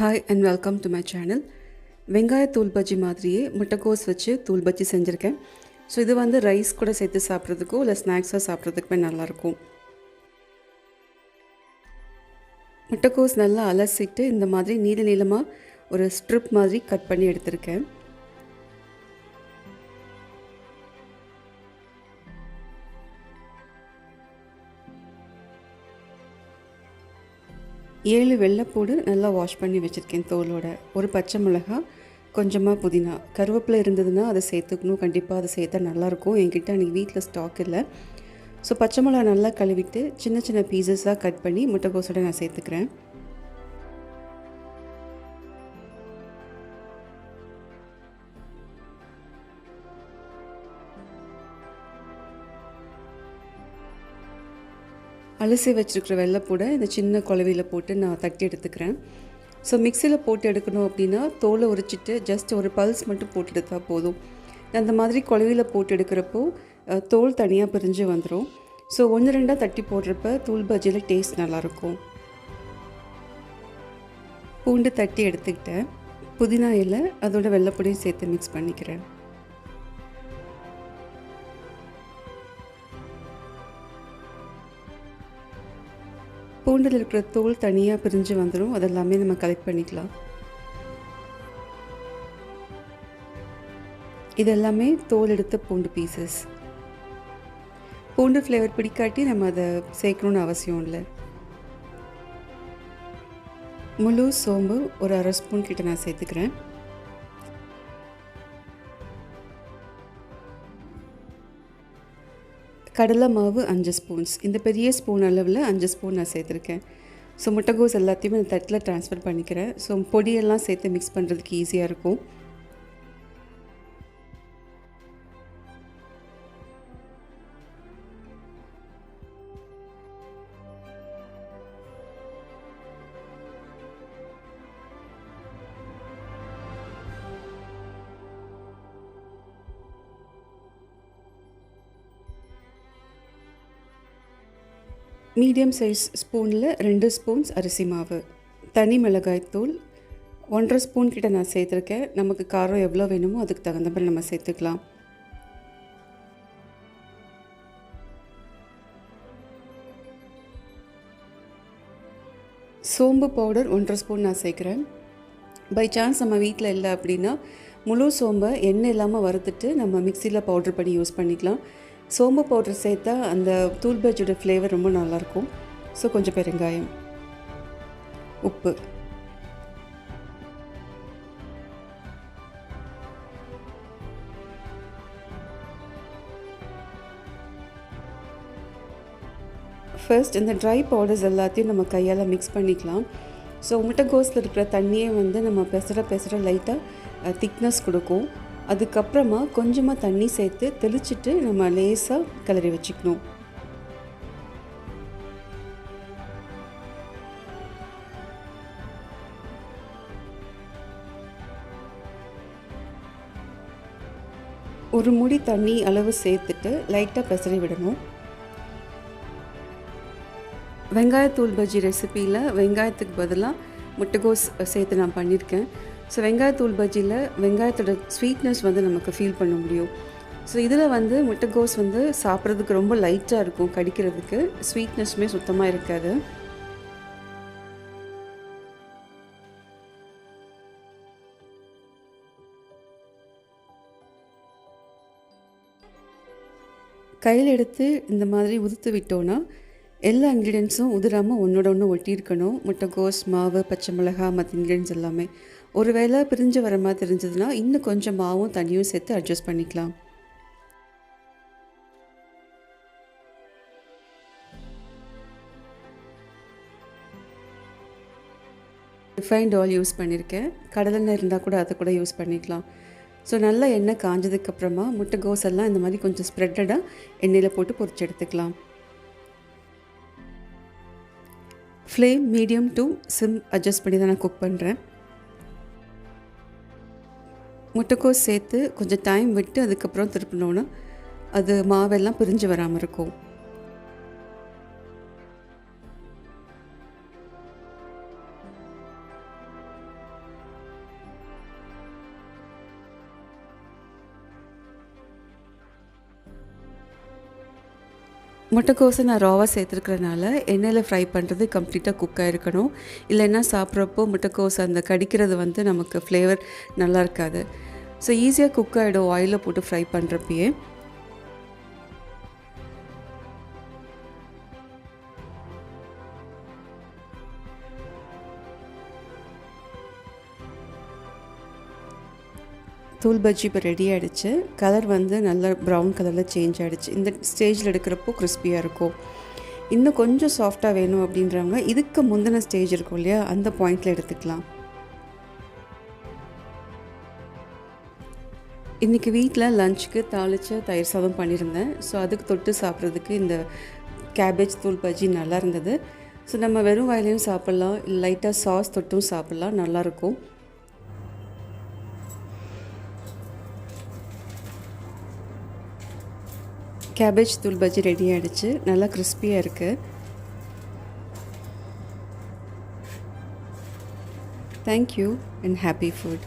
Hi and welcome to my channel வெங்காய தூள் பஜ்ஜி மாதிரியே முட்டைக்கோஸ் வச்சு தூள் பஜ்ஜி செஞ்சுருக்கேன். ஸோ இது வந்து ரைஸ் கூட சேர்த்து சாப்பிட்றதுக்கோ இல்லை ஸ்நாக்ஸாக சாப்பிட்றதுக்குமே நல்லாயிருக்கும். முட்டைக்கோஸ் நல்லா அலசிட்டு இந்த மாதிரி நீல நீளமாக ஒரு ஸ்ட்ரிப் மாதிரி கட் பண்ணி எடுத்திருக்கேன். ஏழு வெள்ளைப்பூடு நல்லா வாஷ் பண்ணி வச்சுருக்கேன் தோலோட. ஒரு பச்சை மிளகாய் கொஞ்சமாக புதினா. கருவேப்பிலை இருந்ததுன்னா அதை சேர்த்துக்கணும். கண்டிப்பாக அதை சேர்த்தா நல்லாயிருக்கும். என்கிட்ட அன்றைக்கி வீட்டில் ஸ்டாக் இல்லை. ஸோ பச்சை மிளகா நல்லா கழுவிட்டு சின்ன சின்ன பீசஸாக கட் பண்ணி முட்டைக்கோசோட நான் சேர்த்துக்கிறேன். அலசி வச்சுருக்கிற வெள்ளைப்பூடை இந்த சின்ன குழவியில் போட்டு நான் தட்டி எடுத்துக்கிறேன். ஸோ மிக்சியில் போட்டு எடுக்கணும் அப்படின்னா தோலை உரிச்சிட்டு ஜஸ்ட் ஒரு பல்ஸ் மட்டும் போட்டு எடுத்தால் போதும். அந்த மாதிரி குழவியில் போட்டு எடுக்கிறப்போ தோல் தனியாக பிரிஞ்சு வந்துடும் ஸோ ஒன்று ரெண்டாக தட்டி போடுறப்ப தூள் பஜ்ஜியில் டேஸ்ட் நல்லாயிருக்கும். பூண்டு தட்டி எடுத்துக்கிட்டேன். புதினா இலை அதோட வெள்ளைப்பொடியும் சேர்த்து மிக்ஸ் பண்ணிக்கிறேன். பூண்டில் இருக்கிற தோல் தனியாக பிரிஞ்சு வந்துடும் அதெல்லாமே நம்ம கலெக்ட் பண்ணிக்கலாம். இதெல்லாமே தோல் எடுத்த பூண்டு பீசஸ் பூண்டு ஃப்ளேவர் பிடிக்காட்டி நம்ம அதை சேர்க்கணுன்னு அவசியம் இல்லை. முழு சோம்பு ஒரு அரை ஸ்பூன் கிட்ட நான் சேர்த்துக்கிறேன். கடலை மாவு அஞ்சு ஸ்பூன்ஸ். இந்த பெரிய ஸ்பூன் அளவில் அஞ்சு ஸ்பூன் நான் சேர்த்துருக்கேன். ஸோ முட்டைகோஸ் எல்லாத்தையுமே இந்த தட்டில் ட்ரான்ஸ்ஃபர் பண்ணிக்கிறேன். ஸோ பொடியெல்லாம் சேர்த்து மிக்ஸ் பண்ணுறதுக்கு ஈஸியாக இருக்கும். மீடியம் சைஸ் ஸ்பூனில் ரெண்டு ஸ்பூன்ஸ் அரிசி மாவு. தனி மிளகாய் தூள். ஒன்றரை ஸ்பூன் கிட்ட நான் சேர்த்துருக்கேன். நமக்கு காரம் எவ்வளோ வேணுமோ அதுக்கு தகுந்த மாதிரி நம்ம சேர்த்துக்கலாம். சோம்பு பவுடர் ஒன்றரை ஸ்பூன் நான் சேர்க்குறேன். பை சான்ஸ் நம்ம வீட்டில் இல்லை அப்படின்னா முழு சோம்பை எண்ணெய் இல்லாமல் வறுத்துட்டு நம்ம மிக்சியில் பவுட்ரு பண்ணி யூஸ் பண்ணிக்கலாம். சோம்பு பவுடர் சேர்த்தா அந்த தூள் பஜ்ஜியோட ஃப்ளேவர் ரொம்ப நல்லாயிருக்கும். ஸோ கொஞ்சம் பெருங்காயம் உப்பு. ஃபர்ஸ்ட் இந்த ட்ரை பவுடர்ஸ் எல்லாத்தையும் நம்ம கையால் மிக்ஸ் பண்ணிக்கலாம். ஸோ முட்டைகோஸில் இருக்கிற தண்ணியை வந்து நம்ம பெசர பெசர லைட்டாக திக்னஸ் கொடுக்கும். அதுக்கப்புறமா கொஞ்சமாக தண்ணி சேர்த்து தெளிச்சிட்டு நம்ம லேசாக கிளறி வச்சுக்கணும். ஒரு முடி தண்ணி அளவு சேர்த்துட்டு லைட்டாக பிசறி விடணும். வெங்காயத்தூள் பஜ்ஜி ரெசிப்பியில் வெங்காயத்துக்கு பதிலாக முட்டைகோஸ் சேர்த்து நான் பண்ணியிருக்கேன் ஸோ வெங்காயத்தூள் பஜ்ஜியில் வெங்காயத்தோட ஸ்வீட்னஸ் வந்து நமக்கு ஃபீல் பண்ண முடியும். ஸோ இதில் வந்து முட்டைகோஸ் வந்து சாப்பிட்றதுக்கு ரொம்ப லைட்டாக இருக்கும் கடிக்கிறதுக்கு. ஸ்வீட்னஸ்மே சுத்தமாக இருக்காது. கையில் எடுத்து இந்த மாதிரி உதுத்து விட்டோன்னா எல்லா இன்க்ரீடியன்ஸும் உதிராமல் ஒன்றோட ஒன்று ஒட்டியிருக்கணும். முட்டைகோஸ் மாவு பச்சை மிளகா மற்ற இன்க்ரீடியன்ஸ் எல்லாமே. ஒரு வேளை பிரிஞ்சு வர மாதிரி தெரிஞ்சதுன்னா இன்னும் கொஞ்சம் மாவும் தண்ணியும் சேர்த்து அட்ஜஸ்ட் பண்ணிக்கலாம். ரிஃபைண்ட் ஆயில் யூஸ் பண்ணியிருக்கேன் கடலெண்ணெய் இருந்தால் கூட அதை கூட யூஸ் பண்ணிக்கலாம். ஸோ நல்லா எண்ணெய் காஞ்சதுக்கப்புறமா முட்டைகோஸ் எல்லாம் இந்த மாதிரி கொஞ்சம் ஸ்ப்ரெட்டடாக எண்ணெயில் போட்டு பொறிச்சு எடுத்துக்கலாம். Flame medium to sim adjust பண்ணி தான் நான் குக் பண்ணுறேன் முட்டைக்கோஸ் சேர்த்து கொஞ்சம் டைம் விட்டு அதுக்கப்புறம் திருப்பினோன்னா அது மாவெல்லாம் பிரிஞ்சு வராமல் இருக்கும். முட்டைக்கோஸை நான் ராவாக சேர்த்துருக்கறனால எண்ணெயில் ஃப்ரை பண்ணுறது கம்ப்ளீட்டாக குக் ஆகிருக்கணும் இல்லைன்னா சாப்பிட்றப்போ முட்டைக்கோஸ் அந்த கடிக்கிறது வந்து நமக்கு ஃப்ளேவர் நல்லா இருக்காது. ஸோ ஈஸியாக குக் ஆகிடும் ஆயிலில் போட்டு ஃப்ரை பண்ணுறப்பயே தூள் பஜ்ஜி இப்போ ரெடி ஆகிடுச்சு கலர் வந்து நல்ல ப்ரௌன் கலரில் சேஞ்ச் ஆகிடுச்சு இந்த ஸ்டேஜில் எடுக்கிறப்போ கிறிஸ்பியாக இருக்கும். இன்னும் கொஞ்சம் சாஃப்டாக வேணும் அப்படின்றவங்க இதுக்கு முந்தின ஸ்டேஜ் இருக்கும் இல்லையா? அந்த பாயிண்டில் எடுத்துக்கலாம். இன்றைக்கி வீட்டில் லஞ்சுக்கு தாளித்து தயிர் சாதம் பண்ணியிருந்தேன். ஸோ அதுக்கு தொட்டு சாப்பிட்றதுக்கு இந்த கேபேஜ் தூள் பஜ்ஜி நல்லா இருந்தது. ஸோ நம்ம வெறும் வாயிலையும் சாப்பிட்லாம். லைட்டாக சாஸ் தொட்டும் சாப்பிட்லாம். நல்லாயிருக்கும் கேபேஜ் தூள் பஜ்ஜி ரெடி ஆகிடுச்சு நல்லா கிறிஸ்பியாக இருக்குது தேங்க்யூ அண்ட் ஹாப்பி ஃபுட்